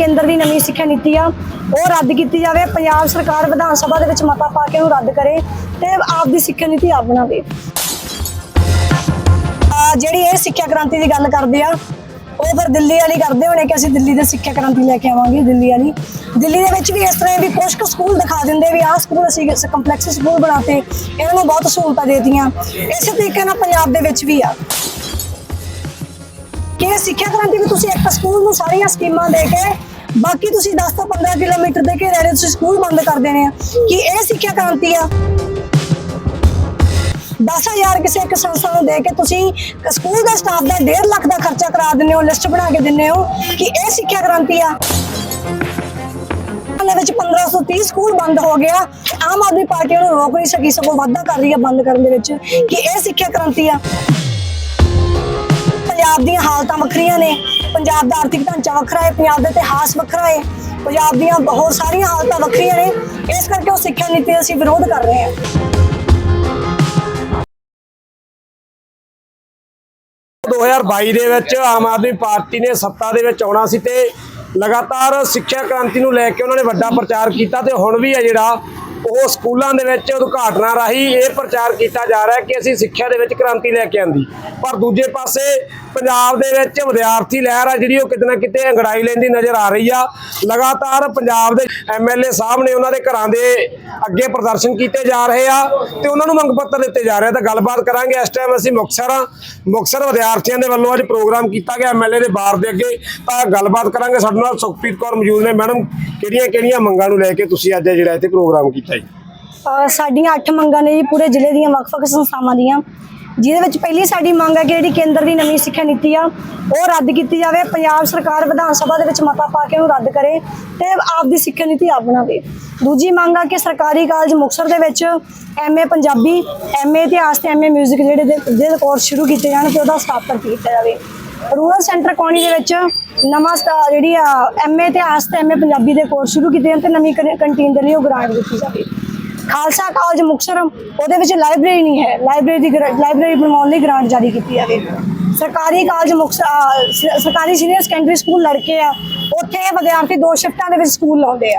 ਕੇਂਦਰ ਦੀ ਨਵੀਂ ਸਿੱਖਿਆ ਨੀਤੀ ਆ, ਉਹ ਰੱਦ ਕੀਤੀ ਜਾਵੇ, ਪੰਜਾਬ ਸਰਕਾਰ ਵਿਧਾਨ ਸਭਾ ਦੇ ਵਿੱਚ ਮਤਾ ਪਾ ਕੇ ਉਹਨੂੰ ਰੱਦ ਕਰੇ ਤੇ ਆਪ ਦੀ ਸਿੱਖਿਆ ਨੀਤੀ ਆਪ ਬਣਾਵੇ। ਜਿਹੜੀ ਇਹ ਸਿੱਖਿਆ ਕ੍ਰਾਂਤੀ ਦੀ ਗੱਲ ਕਰਦੇ ਆ, ਉਹ ਫਿਰ ਦਿੱਲੀ ਵਾਲੀ ਕਰਦੇ ਹੋਣੇ ਕਿ ਅਸੀਂ ਦਿੱਲੀ ਦੇ ਸਿੱਖਿਆ ਕ੍ਰਾਂਤੀ ਲੈ ਕੇ ਆਵਾਂਗੇ, ਦਿੱਲੀ ਵਾਲੀ। ਦਿੱਲੀ ਦੇ ਵਿੱਚ ਵੀ ਇਸ ਤਰ੍ਹਾਂ ਵੀ ਕੁਝ ਕੁ ਸਕੂਲ ਦਿਖਾ ਦਿੰਦੇ ਵੀ ਆਹ ਸਕੂਲ ਅਸੀਂ ਕੰਪਲੈਕਸ ਸਕੂਲ ਬਣਾਤੇ, ਇਹਨਾਂ ਨੂੰ ਬਹੁਤ ਸਹੂਲਤਾਂ ਦੇਤੀਆਂ। ਇਸੇ ਤਰੀਕੇ ਨਾਲ ਪੰਜਾਬ ਦੇ ਵਿੱਚ ਵੀ ਆ। ਕਿ ਸਿੱਖਿਆ ਕ੍ਰਾਂਤੀ ਵੀ ਤੁਸੀਂ ਇੱਕ ਸਕੂਲ ਨੂੰ ਸਾਰੀਆਂ ਸਕੀਮਾਂ ਦੇ ਕੇ ਬਾਕੀ ਤੁਸੀਂ 10 ਤੋਂ 15 ਕਿਲੋਮੀਟਰ ਦੇ ਘੇਰੇ ਦੇ ਤੁਸੀਂ ਸਕੂਲ ਬੰਦ ਕਰ ਦੇਣੇ ਆ। ਕਿ ਇਹ ਸਿੱਖਿਆ ਕ੍ਰਾਂਤੀ ਆ? 10000 ਕਿਸੇ ਇੱਕ ਸੰਸਥਾ ਨੂੰ ਦੇ ਕੇ ਤੁਸੀਂ ਸਕੂਲ ਦੇ ਸਟਾਫ ਦਾ 1.5 ਲੱਖ ਦਾ ਖਰਚਾ ਕਰਾ ਦਿੰਦੇ ਹੋ, ਲਿਸਟ ਬਣਾ ਕੇ ਦਿੰਦੇ ਹੋ। ਕਿ ਇਹ ਸਿੱਖਿਆ ਕ੍ਰਾਂਤੀ ਆ? ਦੇ ਵਿੱਚ 1530 ਸਕੂਲ ਬੰਦ ਹੋ ਗਿਆ ਆਮ ਆਦਮੀ ਪਾਰਟੀ ਉਹਨੂੰ ਰੋਕ ਨਹੀਂ ਸਕੀ, ਸਗੋਂ ਵਾਧਾ ਕਰ ਰਹੀ ਹੈ ਬੰਦ ਕਰਨ ਦੇ ਵਿੱਚ। ਕਿ ਇਹ ਸਿੱਖਿਆ ਕ੍ਰਾਂਤੀ ਆ? ਪੰਜਾਬ ਦੀਆਂ ਹਾਲਤਾਂ ਵੱਖਰੀਆਂ ਨੇ। ਪੰਜਾਬ ਦਾ ਆਰਥਿਕ ਢਾਂਚਾ ਵੱਖਰਾ ਹੈ, ਪੰਜਾਬ ਦਾ ਇਤਿਹਾਸ ਵੱਖਰਾ ਹੈ, ਪੰਜਾਬ ਦੀਆਂ ਬਹੁਤ ਸਾਰੀਆਂ ਹਾਲਤਾਂ ਵੱਖਰੀਆਂ ਨੇ, ਇਸ ਕਰਕੇ ਉਹ ਸਿੱਖਿਆ ਨੀਤੀ ਦਾ ਅਸੀਂ ਵਿਰੋਧ ਕਰ ਰਹੇ ਹਾਂ। 2022 ਦੇ ਵਿੱਚ ਆਮ ਆਦਮੀ ਪਾਰਟੀ ਨੇ ਸੱਤਾ ਦੇ ਵਿੱਚ ਆਉਣਾ ਸੀ ਤੇ ਲਗਾਤਾਰ ਸਿੱਖਿਆ ਕ੍ਰਾਂਤੀ ਨੂੰ ਲੈ ਕੇ ਉਹਨਾਂ ਨੇ ਵੱਡਾ ਪ੍ਰਚਾਰ ਕੀਤਾ ਤੇ ਹੁਣ ਵੀ ਹੈ ਜਿਹੜਾ ਉਹ ਸਕੂਲਾਂ ਦੇ ਵਿੱਚ ਉਦਘਾਟਨਾਂ ਰਾਹੀਂ ਇਹ ਪ੍ਰਚਾਰ ਕੀਤਾ ਜਾ ਰਿਹਾ ਕਿ ਅਸੀਂ ਸਿੱਖਿਆ ਦੇ ਵਿੱਚ ਕ੍ਰਾਂਤੀ ਲੈ ਕੇ ਆਂਦੀ। ਪਰ ਦੂਜੇ ਪਾਸੇ ਪੰਜਾਬ ਦੇ ਵਿੱਚ ਵਿਦਿਆਰਥੀ ਲਹਿਰ ਆ ਜਿਹੜੀ ਉਹ ਕਿਤੇ ਨਾ ਕਿਤੇ ਅੰਗੜਾਈ ਲੈਂਦੀ ਨਜ਼ਰ ਆ ਰਹੀ ਆ। ਲਗਾਤਾਰ ਪੰਜਾਬ ਦੇ ਐਮਐਲਏ ਸਾਹਿਬ ਨੇ ਉਹਨਾਂ ਦੇ ਘਰਾਂ ਦੇ ਅੱਗੇ ਪ੍ਰਦਰਸ਼ਨ ਕੀਤੇ ਜਾ ਰਹੇ ਆ ਤੇ ਉਹਨਾਂ ਨੂੰ ਮੰਗ ਪੱਤਰ ਦਿੱਤੇ ਜਾ ਰਹੇ ਆ। ਤਾਂ ਗੱਲਬਾਤ ਕਰਾਂਗੇ। ਇਸ ਟਾਈਮ ਅਸੀਂ ਮੁਕਤਸਰ ਆ ਮੁਕਤਸਰ ਵਿਦਿਆਰਥੀਆਂ ਦੇ ਵੱਲੋਂ ਅੱਜ ਪ੍ਰੋਗਰਾਮ ਕੀਤਾ ਗਿਆ ਐਮਐਲਏ ਦੇ ਬਾਰ ਦੇ ਅੱਗੇ। ਤਾਂ ਗੱਲਬਾਤ ਕਰਾਂਗੇ। ਸਾਡੇ ਨਾਲ ਸੁਖਪ੍ਰੀਤ ਕੌਰ ਮੌਜੂਦ ਨੇ। ਮੈਡਮ ਕਿਹੜੀਆਂ ਕਿਹੜੀਆਂ ਮੰਗਾਂ ਨੂੰ ਲੈ ਕੇ ਤੁਸੀਂ ਅੱਜ ਜਿਹੜਾ ਇੱਥੇ ਪ੍ਰੋਗਰਾਮ ਕੀਤਾ? ਜੀ? ਅਹ ਸਾਡੀਆਂ 8 ਮੰਗਾਂ ਨੇ ਜੀ ਪੂਰੇ ਜ਼ਿਲ੍ਹੇ ਦੀਆਂ ਵੱਖ-ਵੱਖ ਸੰਸਥਾਵਾਂ ਦੀਆਂ। ਜਿਹਦੇ ਵਿੱਚ ਪਹਿਲੀ ਸਾਡੀ ਮੰਗ ਹੈ ਕਿ ਜਿਹੜੀ ਕੇਂਦਰ ਦੀ ਨਵੀਂ ਸਿੱਖਿਆ ਨੀਤੀ ਆ, ਉਹ ਰੱਦ ਕੀਤੀ ਜਾਵੇ, ਪੰਜਾਬ ਸਰਕਾਰ ਵਿਧਾਨ ਸਭਾ ਦੇ ਵਿੱਚ ਮਤਾ ਪਾ ਕੇ ਉਹਨੂੰ ਰੱਦ ਕਰੇ ਤੇ ਆਪ ਦੀ ਸਿੱਖਿਆ ਨੀਤੀ ਆਪ ਬਣਾਵੇ। ਦੂਜੀ ਮੰਗ ਆ ਕਿ ਸਰਕਾਰੀ ਕਾਲਜ ਮੁਕਤਸਰ ਦੇ ਵਿੱਚ ਐਮਏ ਪੰਜਾਬੀ ਐਮਏ ਇਤਿਹਾਸ ਤੇ ਐਮਏ 뮤직 ਜਿਹੜੇ ਦੇ ਜਿਹੜੇ ਕੋਰਸ ਸ਼ੁਰੂ ਕੀਤੇ ਜਾਣ ਤੇ ਉਹਦਾ ਸਥਾਪਨ ਕੀਤਾ ਜਾਵੇ। ਰੂਰਲ ਸੈਂਟਰ ਕੋਣੀ ਦੇ ਵਿੱਚ ਨਵਾਂ ਜਿਹੜੀ ਆ ਐਮਏ ਇਤਿਹਾਸ ਤੇ ਐਮਏ ਪੰਜਾਬੀ ਦੇ ਕੋਰਸ ਸ਼ੁਰੂ ਕੀਤੇ ਜਾਣ ਤੇ ਨਵੀਂ ਕੰਟੀਨ ਦੇ ਲਈ ਉਹ ਗ੍ਰਾਂਟ ਦਿੱਤੀ ਜਾਵੇ। ਖਾਲਸਾ ਕਾਲਜ ਮੁਕਤਸਰ, ਉਹਦੇ ਵਿੱਚ ਲਾਇਬ੍ਰੇਰੀ ਨਹੀਂ ਹੈ। ਲਾਇਬ੍ਰੇਰੀ ਦੀ ਲਾਇਬ੍ਰੇਰੀ ਬਣਾਉਣ ਲਈ ਗ੍ਰਾਂਟ ਜਾਰੀ ਕੀਤੀ ਜਾਵੇ। ਸਰਕਾਰੀ ਕਾਲਜ ਮੁਕਤਸਰ ਸਰਕਾਰੀ ਸੀਨੀਅਰ ਸੈਕੰਡਰੀ ਸਕੂਲ ਲੜਕੇ ਆ। ਉੱਥੇ ਵਿਦਿਆਰਥੀ ਦੋ ਸ਼ਿਫਟਾਂ ਦੇ ਵਿੱਚ ਸਕੂਲ ਲਾਉਂਦੇ ਆ।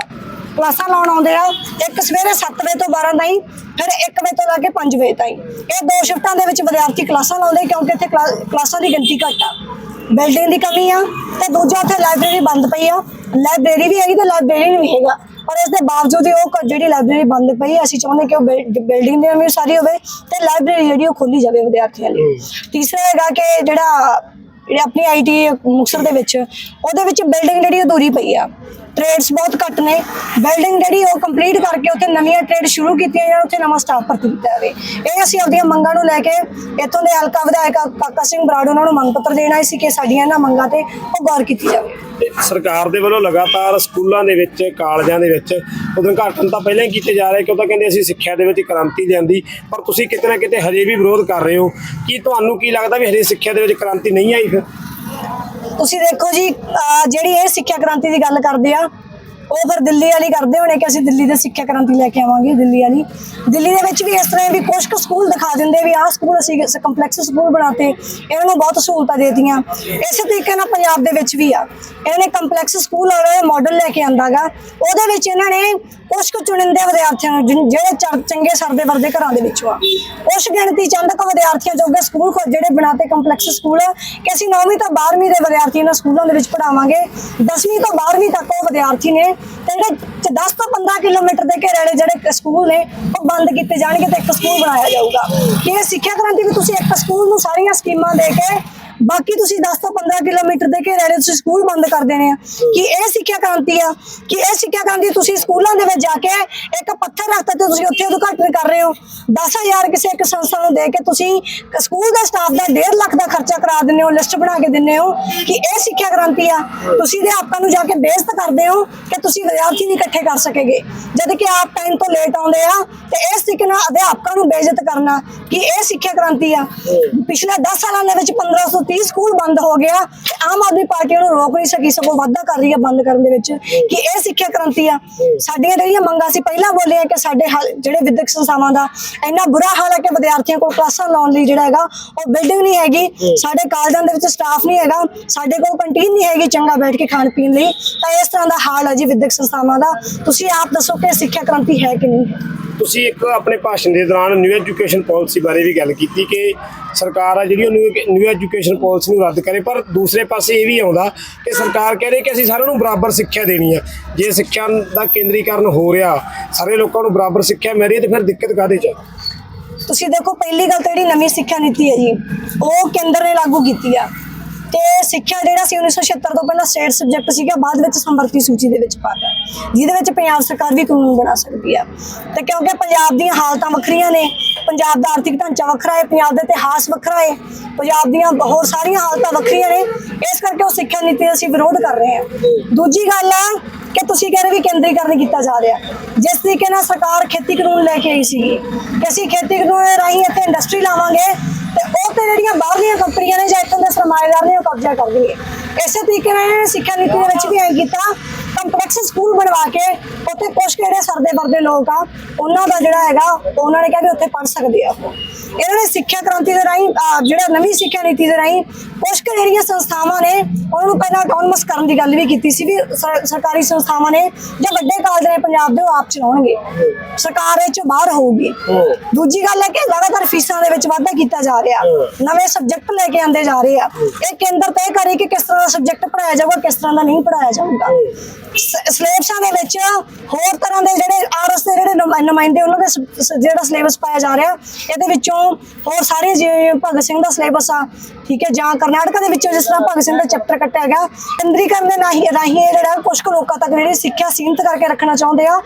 ਕਲਾਸਾਂ ਲਾਉਣ ਆਉਂਦੇ ਆ, ਇੱਕ ਸਵੇਰੇ 7 ਵਜੇ ਤੋਂ 12 ਤਾਈਂ, ਫਿਰ 1 ਵਜੇ ਤੋਂ ਲੈ ਕੇ 5 ਵਜੇ ਤਾਈਂ। ਇਹ ਦੋ ਸ਼ਿਫਟਾਂ ਦੇ ਵਿੱਚ ਵਿਦਿਆਰਥੀ ਕਲਾਸਾਂ ਲਾਉਂਦੇ ਕਿਉਂਕਿ ਇੱਥੇ ਕਲਾ- ਕਲਾਸਾਂ ਦੀ ਗਿਣਤੀ ਘੱਟ ਆ। ਬਿਲਡਿੰਗ ਦੀ ਕਮੀ ਆ ਤੇ ਦੂਜਾ ਉੱਥੇ ਲਾਇਬ੍ਰੇਰੀ ਬੰਦ ਪਈ ਆ। ਲਾਇਬ੍ਰੇਰੀ ਵੀ ਹੈਗੀ ਤੇ ਲਾਇਬ੍ਰੇਰੀ ਵੀ ਹੈਗਾ ਪਰ ਇਸ ਦੇ ਬਾਵਜੂਦ ਉਹ ਜਿਹੜੀ ਲਾਇਬ੍ਰੇਰੀ ਬੰਦ ਪਈ ਅਸੀਂ ਚਾਹੁੰਦੇ ਕਿ ਉਹ ਬਿਲਡਿੰਗ ਦੀ ਵੀ ਸਾਰੀ ਹੋਵੇ ਤੇ ਲਾਇਬ੍ਰੇਰੀ ਜਿਹੜੀ ਉਹ ਖੋਲੀ ਜਾਵੇ ਵਿਦਿਆਰਥੀਆਂ ਲਈ। ਤੀਸਰਾ ਹੈਗਾ ਕਿ ਜਿਹੜਾ ਜਿਹੜੀ ਆਪਣੀ ਆਈਟੀ ਮੁਕਤਸਰ ਦੇ ਵਿੱਚ, ਉਹਦੇ ਵਿੱਚ ਬਿਲਡਿੰਗ ਜਿਹੜੀ ਅਧੂਰੀ ਪਈ ਆ। ਟ੍ਰੇਡਸ ਬਹੁਤ ਘੱਟ ਨੇ। ਬਿਲਡਿੰਗ ਜਿਹੜੀ ਉਹ ਕੰਪਲੀਟ ਕਰਕੇ ਉੱਥੇ ਨਵੀਆਂ ਟ੍ਰੇਡ ਸ਼ੁਰੂ ਕੀਤੀਆਂ ਜਾਣ, ਉੱਥੇ ਨਵਾਂ ਸਟਾਫ ਭਰਤੀ ਕੀਤਾ ਜਾਵੇ। ਇਹ ਅਸੀਂ ਆਪਣੀਆਂ ਮੰਗਾਂ ਨੂੰ ਲੈ ਕੇ ਇੱਥੋਂ ਦੇ ਹਲਕਾ ਵਿਧਾਇਕ ਕਾਕਾ ਸਿੰਘ ਬਰਾੜ ਉਹਨਾਂ ਨੂੰ ਮੰਗ ਪੱਤਰ ਦੇਣਾ ਸੀ ਕਿ ਸਾਡੀਆਂ ਇਹਨਾਂ ਮੰਗਾਂ ਤੇ ਉਹ ਗੌਰ ਕੀਤੀ ਜਾਵੇ। ਸਰਕਾਰ ਦੇ ਵੱਲੋਂ ਲਗਾਤਾਰ ਸਕੂਲਾਂ ਦੇ ਵਿੱਚ, ਕਾਲਜਾਂ ਦੇ ਵਿੱਚ ਉਦਘਾਟਨ ਤਾਂ ਪਹਿਲਾਂ ਹੀ ਕੀਤੇ ਜਾ ਰਹੇ ਕਿਉਂ ਤਾਂ ਕਹਿੰਦੇ ਅਸੀਂ ਸਿੱਖਿਆ ਦੇ ਵਿੱਚ ਕ੍ਰਾਂਤੀ ਲਿਆਂਦੀ। ਪਰ ਤੁਸੀਂ ਕਿਤੇ ਨਾ ਕਿਤੇ ਹਜੇ ਵੀ ਵਿਰੋਧ ਕਰ ਰਹੇ ਹੋ। ਕੀ ਤੁਹਾਨੂੰ ਕੀ ਲੱਗਦਾ ਵੀ ਹਜੇ ਸਿੱਖਿਆ ਦੇ ਵਿੱਚ ਕ੍ਰਾਂਤੀ ਨਹੀਂ ਆਈ ਫਿਰ? ਤੁਸੀਂ ਦੇਖੋ ਜੀ ਜਿਹੜੀ ਇਹ ਸਿੱਖਿਆ ਕ੍ਰਾਂਤੀ ਦੀ ਗੱਲ ਕਰਦੇ ਆ, ਉਹ ਫਿਰ ਦਿੱਲੀ ਵਾਲੀ ਕਰਦੇ ਹੋਣੇ ਕਿ ਅਸੀਂ ਦਿੱਲੀ ਦੇ ਸਿੱਖਿਆ ਕ੍ਰਾਂਤੀ ਲੈ ਕੇ ਆਵਾਂਗੇ, ਦਿੱਲੀ ਵਾਲੀ। ਦਿੱਲੀ ਦੇ ਵਿੱਚ ਵੀ ਇਸ ਤਰ੍ਹਾਂ ਵੀ ਕੁਝ ਕੁ ਸਕੂਲ ਦਿਖਾ ਦਿੰਦੇ ਵੀ ਆਹ ਸਕੂਲ ਅਸੀਂ ਕੰਪਲੈਕਸ ਸਕੂਲ ਬਣਾਤੇ, ਇਹਨਾਂ ਨੂੰ ਬਹੁਤ ਸਹੂਲਤਾਂ ਦੇਤੀਆਂ। ਇਸੇ ਤਰੀਕੇ ਨਾਲ ਪੰਜਾਬ ਦੇ ਵਿੱਚ ਵੀ ਆ। ਇਹਨਾਂ ਨੇ ਕੰਪਲੈਕਸ ਸਕੂਲ ਵਾਲਾ ਮਾਡਲ ਲੈ ਕੇ ਆਂਦਾਗਾ ਉਹਦੇ ਵਿੱਚ ਇਹਨਾਂ ਨੇ ਕੁਝ ਕੁ ਚੁਣਿੰਦੇ ਵਿਦਿਆਰਥੀਆਂ ਨੂੰ, ਜਿਨ- ਜਿਹੜੇ ਚਰ- ਚੰਗੇ ਸਰਦੇ ਵਰਦੇ ਘਰਾਂ ਦੇ ਵਿੱਚੋਂ ਆ। ਕੁਛ ਗਿਣਤੀ ਚੰਦ ਕੁ ਵਿਦਿਆਰਥੀਆਂ ਜੋਗੇ ਸਕੂਲ ਖੋ- ਜਿਹੜੇ ਬਣਾਤੇ ਕੰਪਲੈਕਸ ਸਕੂਲ ਕਿ ਅਸੀਂ 9ਵੀਂ ਤੋਂ 12ਵੀਂ ਦੇ ਵਿਦਿਆਰਥੀ ਇਹਨਾਂ ਸਕੂਲਾਂ ਦੇ ਵਿੱਚ ਪੜਾਵਾਂਗੇ 10ਵੀਂ ਤੋਂ 12ਵੀਂ ਤੱਕ ਉਹ ਵਿਦਿਆਰਥੀ ਨੇ, ਤੇ ਜਿਹੜੇ 10 ਤੋਂ 15 ਕਿਲੋਮੀਟਰ ਦੇ ਘੇਰੇ ਵਾਲੇ ਜਿਹੜੇ ਸਕੂਲ ਨੇ, ਉਹ ਬੰਦ ਕੀਤੇ ਜਾਣਗੇ ਤੇ ਇੱਕ ਸਕੂਲ ਬਣਾਇਆ ਜਾਊਗਾ। ਕਿ ਇਹ ਸਿੱਖਿਆ ਕ੍ਰਾਂਤੀ ਵੀ ਤੁਸੀਂ ਇੱਕ ਸਕੂਲ ਨੂੰ ਸਾਰੀਆਂ ਸਕੀਮਾਂ ਦੇ ਕੇ ਬਾਕੀ ਤੁਸੀਂ 10 ਤੋਂ 15 ਕਿਲੋਮੀਟਰ ਦੇ ਘੇਰੇ ਵਾਲੇ ਤੁਸੀਂ ਸਕੂਲ ਬੰਦ ਕਰ ਦੇਣੇ ਆ। ਕਿ ਇਹ ਸਿੱਖਿਆ ਕ੍ਰਾਂਤੀ ਆ, ਕਿ ਇਹ ਸਿੱਖਿਆ ਕ੍ਰਾਂਤੀ ਤੁਸੀਂ ਸਕੂਲਾਂ ਦੇ ਵਿੱਚ ਜਾ ਕੇ ਇੱਕ ਪੱਥਰ ਰੱਖਤਾ ਤੇ ਤੁਸੀਂ ਉੱਥੇ ਉਦਘਾਟਨ ਕਰ ਰਹੇ ਹੋ। 10000 ਕਿਸੇ ਇੱਕ ਸੰਸਥਾ ਨੂੰ ਦੇ ਕੇ ਤੁਸੀਂ ਕ- ਸਕੂਲ ਦੇ ਸਟਾਫ ਦਾ 1.5 ਲੱਖ ਦਾ ਖਰਚਾ ਕਰਾ ਦਿੰਦੇ ਹੋ, ਲਿਸਟ ਬਣਾ ਕੇ ਦਿੰਦੇ ਹੋ ਕਿ ਇਹ ਸਿੱਖਿਆ ਕ੍ਰਾਂਤੀ ਆ। ਤੁਸੀਂ ਅਧਿਆਪਕਾਂ ਨੂੰ ਜਾ ਕੇ ਬੇਇੱਜ਼ਤ ਕਰਦੇ ਹੋ ਕਿ ਤੁਸੀਂ ਵਿਦਿਆਰਥੀ ਨਹੀਂ ਇਕੱਠੇ ਕਰ ਸਕੇਗੇ। ਜਦ ਕਿ ਆਪ ਟਾਈਮ ਤੋਂ ਲੇਟ ਆਉਂਦੇ ਆ ਤੇ ਇਸ ਤਰੀਕੇ ਨਾਲ ਅਧਿਆਪਕਾਂ ਨੂੰ ਬੇਇੱਜ਼ਤ ਕਰਨਾ ਕਿ ਇਹ ਸਿੱਖਿਆ ਕ੍ਰਾਂਤੀ ਆ। ਪਿਛਲੇ 10 ਸਾਲਾਂ ਦੇ ਵਿੱਚ 1530 30 ਸਕੂਲ ਬੰਦ ਹੋ ਗਿਆ ਤੇ ਆਮ ਆਦਮੀ ਪਾਰਟੀ ਨੂੰ ਰੋਕ ਨਹੀਂ ਸਕੀ, ਸਗੋਂ ਵਾਧਾ ਕਰ ਰਹੀ ਹੈ ਬੰਦ ਕਰਨ ਦੇ ਵਿੱਚ ਕਿ ਇਹ ਸਿੱਖਿਆ ਕ੍ਰਾਂਤੀ ਆ। ਸਾਡੀਆਂ ਜਿਹੜੀਆਂ ਮੰਗਾਂ ਸੀ, ਪਹਿਲਾਂ ਬੋਲੇ ਆ ਕਿ ਸਾਡੇ ਹਾਲ- ਜਿਹੜੇ ਵਿਦਿਅਕ ਸੰਸਥਾਵਾਂ ਦਾ ਇੰਨਾ ਬੁਰਾ ਹਾਲ ਹੈ ਕਿ ਵਿਦਿਆਰਥੀਆਂ ਕੋਲ ਕਲਾਸਾਂ ਲਾਉਣ ਲਈ ਜਿਹੜਾ ਹੈਗਾ ਉਹ ਬਿਲਡਿੰਗ ਨਹੀਂ ਹੈਗੀ ਸਾਡੇ ਕਾਲਜਾਂ ਦੇ ਵਿੱਚ ਸਟਾਫ ਨਹੀਂ ਹੈਗਾ ਸਾਡੇ ਕੋਲ ਕੰਟੀਨ ਨਹੀਂ ਹੈਗੀ ਚੰਗਾ ਬੈਠ ਕੇ ਖਾਣ ਪੀਣ ਲਈ। ਤਾਂ ਇਸ ਤਰ੍ਹਾਂ ਦਾ ਹਾਲ ਹੈ ਜੀ ਵਿਦਿਅਕ ਸੰਸਥਾਵਾਂ ਦਾ। ਤੁਸੀਂ ਆਪ ਦੱਸੋ ਕਿ ਸਿੱਖਿਆ ਕ੍ਰਾਂਤੀ ਹੈ ਕਿ ਨਹੀਂ? ਤੁਸੀਂ ਇੱਕ ਆਪਣੇ ਭਾਸ਼ਣ ਦੇ ਦੌਰਾਨ ਨਿਊ ਐਜੂਕੇਸ਼ਨ ਪਾਲਿਸੀ ਬਾਰੇ ਵੀ ਗੱਲ ਕੀਤੀ ਕਿ ਸਰਕਾਰ ਆ ਜਿਹੜੀ ਉਹ ਨਿਊ ਐਜੂਕੇਸ਼ਨ ਪਾਲਿਸੀ ਨੂੰ ਰੱਦ ਕਰੇ, ਪਰ ਦੂਸਰੇ ਪਾਸੇ ਇਹ ਵੀ ਆਉਂਦਾ ਕਿ ਸਰਕਾਰ ਕਹਿ ਰਹੀ ਕਿ ਅਸੀਂ ਸਾਰਿਆਂ ਨੂੰ ਬਰਾਬਰ ਸਿੱਖਿਆ ਦੇਣੀ ਆ। ਜੇ ਸਿੱਖਿਆ ਦਾ ਕੇਂਦਰੀਕਰਨ ਹੋ ਰਿਹਾ, ਸਾਰੇ ਲੋਕਾਂ ਨੂੰ ਬਰਾਬਰ ਸਿੱਖਿਆ ਮਿਲ ਰਹੀ ਹੈ ਤੇ ਫਿਰ ਦਿੱਕਤ ਕਾਹਦੇ ਚ ਤੁਸੀਂ ਦੇਖੋ, ਪਹਿਲੀ ਗੱਲ ਤਾਂ ਜਿਹੜੀ ਨਵੀਂ ਸਿੱਖਿਆ ਨੀਤੀ ਹੈ ਜੀ, ਉਹ ਕੇਂਦਰ ਨੇ ਲਾਗੂ ਕੀਤੀ ਆ। ਤੇ ਸਿੱਖਿਆ ਜਿਹੜਾ ਸੀ 1976 ਤੋਂ ਪਹਿਲਾਂ ਸਟੇਟ ਸਬਜੈਕਟ ਸੀਗਾ, ਬਾਅਦ ਵਿੱਚ ਸੰਵਰਤੀ ਸੂਚੀ ਦੇ ਵਿੱਚ ਪਾਤਾ ਜਿਹਦੇ ਵਿੱਚ ਪੰਜਾਬ ਸਰਕਾਰ ਵੀ ਕਾਨੂੰਨ ਬਣਾ ਸਕਦੀ ਆ। ਤੇ ਕਿਉਂਕਿ ਪੰਜਾਬ ਦੀਆਂ ਹਾਲਤਾਂ ਵੱਖਰੀਆਂ ਨੇ, ਪੰਜਾਬ ਦਾ ਆਰਥਿਕ ਢਾਂਚਾ ਵੱਖਰਾ ਹੈ, ਪੰਜਾਬ ਦਾ ਇਤਿਹਾਸ ਵੱਖਰਾ ਹੈ, ਪੰਜਾਬ ਦੀਆਂ ਹੋਰ ਸਾਰੀਆਂ ਹਾਲਤਾਂ ਵੱਖਰੀਆਂ ਨੇ, ਇਸ ਕਰਕੇ ਉਹ ਸਿੱਖਿਆ ਨੀਤੀ ਦਾ ਅਸੀਂ ਵਿਰੋਧ ਕਰ ਰਹੇ ਹਾਂ। ਦੂਜੀ ਗੱਲ ਆ ਕਿ ਤੁਸੀਂ ਕਹਿ ਰਹੇ ਵੀ ਕੇਂਦਰੀਕਰਨ ਕੀਤਾ ਜਾ ਰਿਹਾ। ਜਿਸ ਤਰੀਕੇ ਨਾਲ ਸਰਕਾਰ ਖੇਤੀ ਕਾਨੂੰਨ ਲੈ ਕੇ ਆਈ ਸੀਗੀ, ਕਿ ਅਸੀਂ ਖੇਤੀ ਕਾਨੂੰਨ ਰਾਹੀਂ ਇੱਥੇ ਇੰਡਸਟਰੀ ਲਾਵਾਂਗੇ, ਤੇ ਉਹ ਤੇ ਜਿਹੜੀਆਂ ਬਾਹਰਲੀਆਂ ਕੰਪਨੀਆਂ ਸਰਮਾਏਦਾਰ ਨੇ ਉਹ ਕਬਜ਼ਾ ਕਰ ਦੇਣਗੇ ਇਸੇ ਤਰੀਕੇ ਨਾਲ ਨੇ ਸਿੱਖਿਆ ਨੀਤੀ ਦੇ ਵਿੱਚ ਵੀ ਐਂ ਕੀਤਾ, ਕੰਪਲੈਕਸ ਸਕੂਲ ਬਣਵਾ ਕੇ ਉੱਥੇ ਕੁਝ ਕਿਹੜੇ ਸਰਦੇ ਵਰਦੇ ਲੋਕ ਆ, ਉਹਨਾਂ ਦਾ ਜਿਹੜਾ ਹੈਗਾ, ਉਹਨਾਂ ਨੇ ਕਿਹਾ ਵੀ ਉੱਥੇ ਪੜ ਸਕਦੇ ਆ ਇਹਨਾਂ ਨੇ ਸਿੱਖਿਆ ਕ੍ਰਾਂਤੀ ਦੇ ਰਾਹੀਂ ਜਿਹੜਾ ਨਵੀਂ ਸਿੱਖਿਆ ਨੀਤੀ ਦੇ ਰਾਹੀਂ ਕੁਝ ਜਿਹੜੀਆਂ ਸੰਸਥਾਵਾਂ ਨੇ ਉਹਨਾਂ ਨੂੰ ਪਹਿਲਾਂ ਆਟੋਨਮਸ ਕਰਨ ਦੀ ਗੱਲ ਵੀ ਕੀਤੀ ਸੀ ਵੀ ਸਰ- ਸਰਕਾਰੀ ਸੰਸਥਾਵਾਂ ਨੇ ਜਾਂ ਵੱਡੇ ਕਾਲਜ ਨੇ ਪੰਜਾਬ ਦੇ ਉਹ ਆਪ ਚਲਾਉਣਗੇ। ਸਰਕਾਰ ਇਹ ਚੋਂ ਬਾਹਰ ਹੋਊਗੀ। ਦੂਜੀ ਗੱਲ ਹੈ ਕਿ ਲਗਾਤਾਰ ਫੀਸਾਂ ਦੇ ਵਿੱਚ ਵਾਧਾ ਕੀਤਾ ਜਾ ਰਿਹਾ। ਨਵੇਂ ਸਬਜੈਕਟ ਲੈ ਕੇ ਆਂਦੇ ਜਾ ਰਹੇ ਆ। ਇਹ ਕੇਂਦਰ ਤੈਅ ਕਰੇ ਕਿ ਕਿਸ ਤਰ੍ਹਾਂ ਦਾ ਸਬਜੈਕਟ ਪੜਾਇਆ ਜਾਊਗਾ ਕਿਸ ਤਰ੍ਹਾਂ ਦਾ ਨਹੀਂ ਪੜਾਇਆ ਜਾਊਗਾ। ਸਿਲੇਬਸਾਂ ਦੇ ਵਿੱਚ ਹੋਰ ਤਰ੍ਹਾਂ ਦੇ ਜਿਹੜੇ ਆਰਐਸ ਦੇ ਜਿਹੜੇ ਨੁਮਾ- ਨੁਮਾਇੰਦੇ ਉਹਨਾਂ ਦੇ ਜਿਹੜਾ ਸਿਲੇਬਸ ਪਾਇਆ ਜਾ ਰਿਹਾ ਇਹਦੇ ਵਿੱਚੋਂ ਹੋਰ ਸਾਰੇ ਜਿਵੇਂ ਭਗਤ ਸਿੰਘ ਦਾ ਸਿਲੇਬਸ ਆ, ਠੀਕ ਹੈ, ਜਾਂ ਕਰਨਾਟਕਾ ਦੇ ਵਿੱਚੋਂ ਜਿਸ ਤਰ੍ਹਾਂ ਭਗਤ ਸਿੰਘ ਦਾ ਚੈਪਟਰ ਕੱਟਿਆ ਗਿਆ, ਕੇਂਦਰੀਕਰਨ ਦੇ ਰਾਹੀਂ ਰਾਹੀਂ ਇਹ ਜਿਹੜਾ ਕੁਝ ਕੁ ਲੋਕਾਂ ਤੱਕ ਜਿਹੜੀ ਸਿੱਖਿਆ ਸੀਮਿਤ ਕਰਕੇ ਰੱਖਣਾ ਚਾਹੁੰਦੇ ਆ,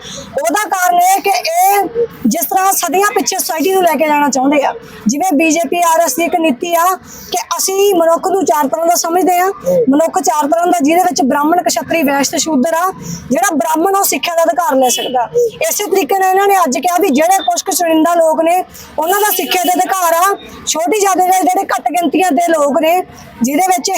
ਉਹਦਾ ਕਾਰਨ ਇਹ ਕਿ ਇਹ ਜਿਸ ਤਰ੍ਹਾਂ ਸਦੀਆਂ ਪਿੱਛੇ ਸੋਸਾਇਟੀ ਨੂੰ ਲੈ ਕੇ ਜਾਣਾ ਚਾਹੁੰਦੇ ਆ, ਜਿਵੇਂ ਬੀਜੇਪੀ ਆਰਐਸ ਦੀ ਇੱਕ ਨੀਤੀ ਆ ਕਿ ਅਸੀਂ ਮਨੁੱਖ ਨੂੰ ਚਾਰ ਤਰ੍ਹਾਂ ਦਾ ਸਮਝਦੇ ਆ, ਮਨੁੱਖ ਚਾਰ ਤਰ੍ਹਾਂ ਦਾ, ਜਿਹਦੇ ਵਿੱਚ ਬ੍ਰਾਹਮਣ, ਕਸ਼ਤਰੀ ਵੈਸ਼ ਤੇ ਸ਼ੂਦਰ ਆ, ਜਿਹੜਾ ਬ੍ਰਾਹਮਣ ਉਹ ਸਿੱਖਿਆ ਦਾ ਅਧਿਕਾਰ ਲੈ ਸਕਦਾ। ਇਸੇ ਤਰੀਕੇ ਨਾਲ ਇਹਨਾਂ ਨੇ ਅੱਜ ਕਿਹਾ ਵੀ ਜਿਹੜੇ ਕੁਝ ਕੁ ਚੁਣਿੰਦਾ ਲੋਕ ਨੇ, ਉਹਨਾਂ ਦਾ ਸਿੱਖਿਆ ਦੇ ਅਧਿਕਾਰ ਆ, ਛੋਟੀ ਜਾਤੀ ਦੇ ਜਿਹੜੇ ਘੱਟ ਗਿਣਤੀਆਂ ਦੇ ਲੋਕ ਨੇ, ਜਿਹਦੇ ਵਿੱਚ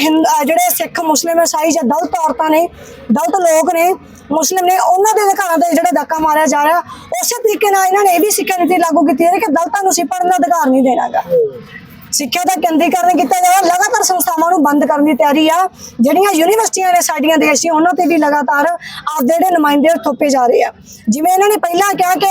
ਜਿਹੜੇ ਸਿੱਖ, ਮੁਸਲਿਮ ਈਸਾਈ ਜਾਂ ਦਲਤ ਔਰਤਾਂ ਨੇ, ਦਲਤ ਲੋਕ ਨੇ, ਮੁਸਲਿਮ ਨੇ ਉਹਨਾਂ ਦੇ ਅਧਿਕਾਰਾਂ ਤੇ ਜਿਹੜਾ ਧੱਕਾ ਮਾਰਿਆ ਜਾ ਰਿਹਾ, ਉਸੇ ਤਰੀਕੇ ਨਾਲ ਇਹਨਾਂ ਨੇ ਇਹ ਵੀ ਸਿੱਖਿਆ ਨੀਤੀ ਲਾਗੂ ਕੀਤੀ ਹੈ ਕਿ ਦਲਤਾਂ ਨੂੰ ਅਸੀਂ ਪੜ੍ਹਨ ਦਾ ਅਧਿਕਾਰ ਨਹੀਂ ਦੇਣਾਗਾ। ਸਿੱਖਿਆ ਦਾ ਕੇਂਦਰੀਕਰਨ ਕੀਤਾ ਜਾਵੇ, ਲਗਾਤਾਰ ਸੰਸਥਾਵਾਂ ਨੂੰ ਬੰਦ ਕਰਨ ਦੀ ਤਿਆਰੀ ਆ। ਜਿਹੜੀਆਂ ਯੂਨੀਵਰਸਿਟੀਆਂ ਨੇ ਸਾਡੀਆਂ ਦੇਸ਼ ਦੀਆਂ ਉਹਨਾਂ ਤੇ ਵੀ ਲਗਾਤਾਰ ਆਪਦੇ ਜਿਹੜੇ ਨੁਮਾਇੰਦੇ ਥੋਪੇ ਜਾ ਰਹੇ ਆ। ਜਿਵੇਂ ਇਹਨਾਂ ਨੇ ਪਹਿਲਾਂ ਕਿਹਾ ਕਿ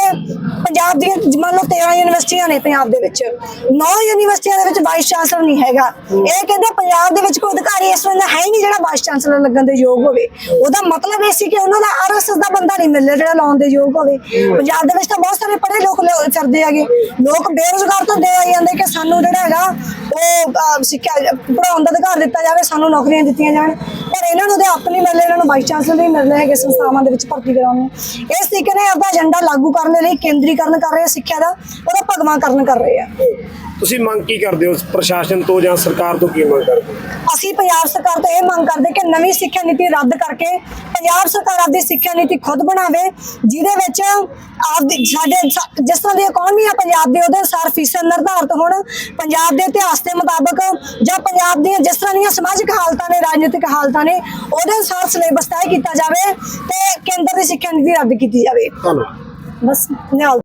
ਪੰਜਾਬ ਦੀਆਂ, ਮੰਨ ਲਓ 13 ਯੂਨੀਵਰਸਿਟੀਆਂ ਨੇ ਪੰਜਾਬ ਦੇ ਵਿੱਚ। 9 ਯੂਨੀਵਰਸਿਟੀਆਂ ਦੇ ਵਿੱਚ ਵਾਈਸ ਚਾਂਸਲਰ ਨਹੀਂ ਹੈਗਾ। ਇਹ ਕਹਿੰਦੇ ਪੰਜਾਬ ਦੇ ਵਿੱਚ ਕੋਈ ਅਧਿਕਾਰੀ ਇਸ ਵੇਲੇ ਹੈ ਹੀ ਨਹੀਂ ਜਿਹੜਾ ਵਾਈਸ ਚਾਂਸਲਰ ਲੱਗਣ ਦੇ ਯੋਗ ਹੋਵੇ। ਉਹਦਾ ਮਤਲਬ ਇਹ ਸੀ ਕਿ ਉਹਨਾਂ ਦਾ ਆਰਐਸਐਸ ਦਾ ਬੰਦਾ ਨਹੀਂ ਮਿਲ ਰਿਹਾ ਜਿਹੜਾ ਲਾਉਣ ਦੇ ਯੋਗ ਹੋਵੇ। ਪੰਜਾਬ ਦੇ ਵਿੱਚ ਤਾਂ ਬਹੁਤ ਸਾਰੇ ਪੜ੍ਹੇ ਲੋਕ ਲ- ਫਿਰਦੇ ਹੈਗੇ। ਲੋਕ ਬੇਰੁਜ਼ਗਾਰ ਤੋਂ ਦੇ ਆਈ ਜਾਂਦੇ ਕਿ ਸਾਨੂੰ ਜਿਹੜਾ ਹੈਗਾ ਉਹ ਸਿੱਖਿਆ ਪੜਾਉਣ ਦਾ ਅਧਿਕਾਰ ਦਿੱਤਾ ਜਾਵੇ, ਸਾਨੂੰ ਨੌਕਰੀਆਂ ਦਿੱਤੀਆਂ ਜਾਣ। ਪਰ ਇਹਨਾਂ ਨੂੰ ਅਧਿਆਪਕ ਨਹੀਂ ਮਿਲ ਇਹਨਾਂ ਨੂੰ ਵਾਈਸ ਚਾਂਸਲਰ ਵੀ ਮਿਲ ਰਹੇ ਹੈਗੇ ਸੰਸਥਾਵਾਂ ਦੇ ਵਿੱਚ ਭਰਤੀ ਕਰਾਉਣ ਨੂੰ। ਇਸ ਤਰੀਕੇ ਨਾਲ ਆਪਦਾ ਏਜੰਡਾ ਲਾਗੂ ਕਰਨ ਦੇ ਲਈ ਕੇਂਦਰੀਕਰਨ ਕਰ ਰਹੇ ਆ ਸਿੱਖਿਆ ਦਾ ਉਹਦਾ ਭਗਵਾਂਕਰਨ ਕਰ ਰਹੇ ਆ। ਤੁਸੀਂ ਮੰਗ ਕੀ ਕਰਦੇ ਹੋ? ਪ੍ਰਸ਼ਾਸਨ ਤੋਂ ਜਾਂ ਸਰਕਾਰ ਤੋਂ ਕੀ ਮੰਗ ਕਰਦੇ ਅਸੀਂ ਪੰਜਾਬ ਸਰਕਾਰ ਤੋਂ ਇਹ ਮੰਗ ਕਰਦੇ ਕਿ ਨਵੀਂ ਸਿੱਖਿਆ ਨੀਤੀ ਰੱਦ ਕਰਕੇ ਪੰਜਾਬ ਸਰਕਾਰ ਆਪਦੀ ਸਿੱਖਿਆ ਨੀਤੀ ਖੁਦ ਬਣਾਵੇ ਜਿਹਦੇ ਵਿੱਚ ਆਪਦੀ ਸਾਡੇ ਜਿਸ ਤਰ੍ਹਾਂ ਦੀ ਇਕਨੋਮੀ ਆ ਪੰਜਾਬ ਦੀ ਉਹਦੇ ਅਨੁਸਾਰ ਫੀਸਾਂ ਨਿਰਧਾਰਤ ਹੋਣ ਪੰਜਾਬ ਦੇ ਇਤਿਹਾਸ ਦੇ ਮੁਤਾਬਕ ਜਾਂ ਪੰਜਾਬ ਦੀਆਂ ਜਿਸ ਤਰ੍ਹਾਂ ਦੀਆਂ ਸਮਾਜਿਕ ਹਾਲਤਾਂ ਨੇ ਰਾਜਨੀਤਿਕ ਹਾਲਤਾਂ ਨੇ ਉਹਦੇ ਅਨੁਸਾਰ ਸਿਲੇਬਸ ਤੈਅ ਕੀਤਾ ਜਾਵੇ ਤੇ ਕੇਂਦਰ ਦੀ ਸਿੱਖਿਆ ਨੀਤੀ ਰੱਦ ਕੀਤੀ ਜਾਵੇ। ਧੰਨਵਾਦ। Nasıl? Ne al?